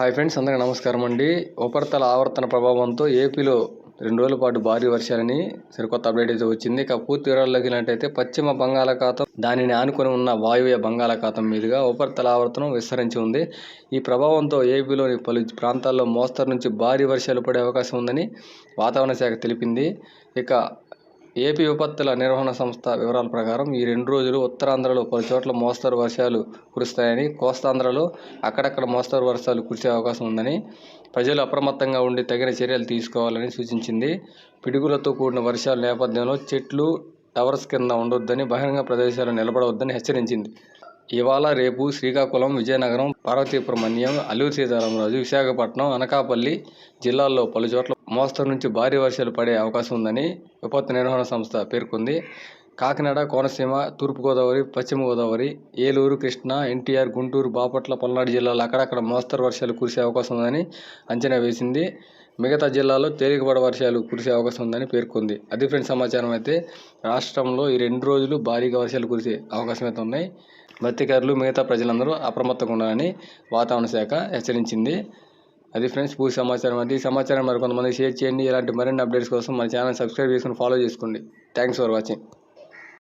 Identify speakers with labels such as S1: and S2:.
S1: Hi friends అందరికీ నమస్కారం అండి. ఉపరితల ఆవర్తన ప్రభావంతో ఏపీలో రెండు రోజుల పాటు భారీ వర్షాలని సరికొత్త అప్డేట్ అయితే వచ్చింది. ఇక పూర్తి వివరాల్లోకి వెళ్ళినట్టయితే పశ్చిమ బంగాళాఖాతం దానిని ఆనుకొని ఉన్న వాయువ్య బంగాళాఖాతం మీదుగా ఉపరితల ఆవర్తనం విస్తరించి ఉంది. ఈ ప్రభావంతో ఏపీలోని పలు ప్రాంతాల్లో మోస్తరు నుంచి భారీ వర్షాలు పడే అవకాశం ఉందని వాతావరణ శాఖ తెలిపింది. ఇక ఏపీ విపత్తుల నిర్వహణ సంస్థ వివరాల ప్రకారం ఈ రెండు రోజులు ఉత్తరాంధ్రలో పలు చోట్ల మోస్తరు వర్షాలు కురుస్తాయని కోస్తాంధ్రలో అక్కడక్కడ మోస్తరు వర్షాలు కురిసే అవకాశం ఉందని ప్రజలు అప్రమత్తంగా ఉండి తగిన చర్యలు తీసుకోవాలని సూచించింది. పిడుగులతో కూడిన వర్షాల నేపథ్యంలో చెట్లు టవర్స్ కింద ఉండొద్దని బహిరంగ ప్రదేశాలు నిలబడవద్దని హెచ్చరించింది. ఇవాళ రేపు శ్రీకాకుళం విజయనగరం పార్వతీపురం అన్యం అల్లూరు సీతారామరాజు విశాఖపట్నం అనకాపల్లి జిల్లాల్లో పలు చోట్ల మోస్తరు నుంచి భారీ వర్షాలు పడే అవకాశం ఉందని విపత్తు నిర్వహణ సంస్థ పేర్కొంది. కాకినాడ కోనసీమ తూర్పుగోదావరి పశ్చిమ గోదావరి ఏలూరు కృష్ణా ఎన్టీఆర్ గుంటూరు బాపట్ల పల్నాడు జిల్లాలో అక్కడక్కడ మోస్తరు వర్షాలు కురిసే అవకాశం ఉందని అంచనా వేసింది. మిగతా జిల్లాలో తేలికపడ వర్షాలు కురిసే అవకాశం ఉందని పేర్కొంది. అది ఫ్రెండ్స్ సమాచారం అయితే రాష్ట్రంలో ఈ రెండు రోజులు భారీగా వర్షాలు కురిసే అవకాశం అయితే ఉన్నాయి. మత్స్యకారులు మిగతా ప్రజలందరూ అప్రమత్తంగా ఉండాలని వాతావరణ శాఖ హెచ్చరించింది. అది ఫ్రెండ్స్ పూర్తి సమాచారం. అది ఈ సమాచారం మరి కొంతమంది షేర్ చేయండి. ఇలాంటి మరిన్ని అప్డేట్స్ కోసం మన ఛానల్ సబ్స్క్రైబ్ చేసుకుని ఫాలో చేసుకోండి. Thanks for watching